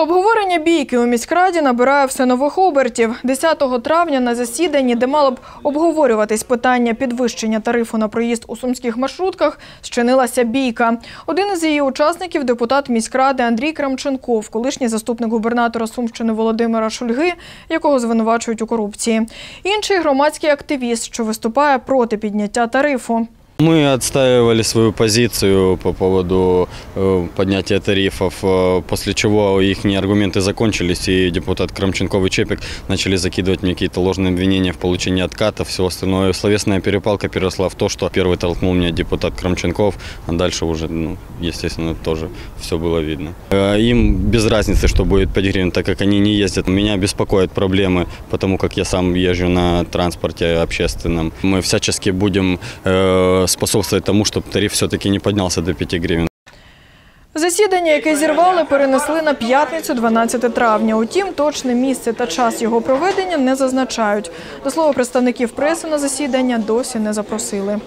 Обговорення бійки у міськраді набирає все нових обертів. 10 травня на засіданні, де мало б обговорюватись питання підвищення тарифу на проїзд у сумських маршрутках, щинилася бійка. Один із її учасників – депутат міськради Андрій Крамченков, колишній заступник губернатора Сумщини Володимира Шульги, якого звинувачують у корупції. Інший – громадський активіст, що виступає проти підняття тарифу. Мы отстаивали свою позицию по поводу э, поднятия тарифов, э, после чего их аргументы закончились, и депутат Крамченков и Чепик начали закидывать мне какие-то ложные обвинения в получении отката, все остальное. Словесная перепалка переросла в то, что первый толкнул меня депутат Крамченков, а дальше уже, ну, естественно, тоже все было видно. Э, Им без разницы, что будет 5 гривен, так как они не ездят. Меня беспокоят проблемы, потому как я сам езжу на транспорте общественном. Мы всячески будем способствовать тому, щоб тариф все-таки не піднявся до 5 гривень. Засідання, яке зірвали, перенесли на п'ятницю 12 травня. Утім, точне місце та час його проведення не зазначають. До слова, представників преси на засідання досі не запросили.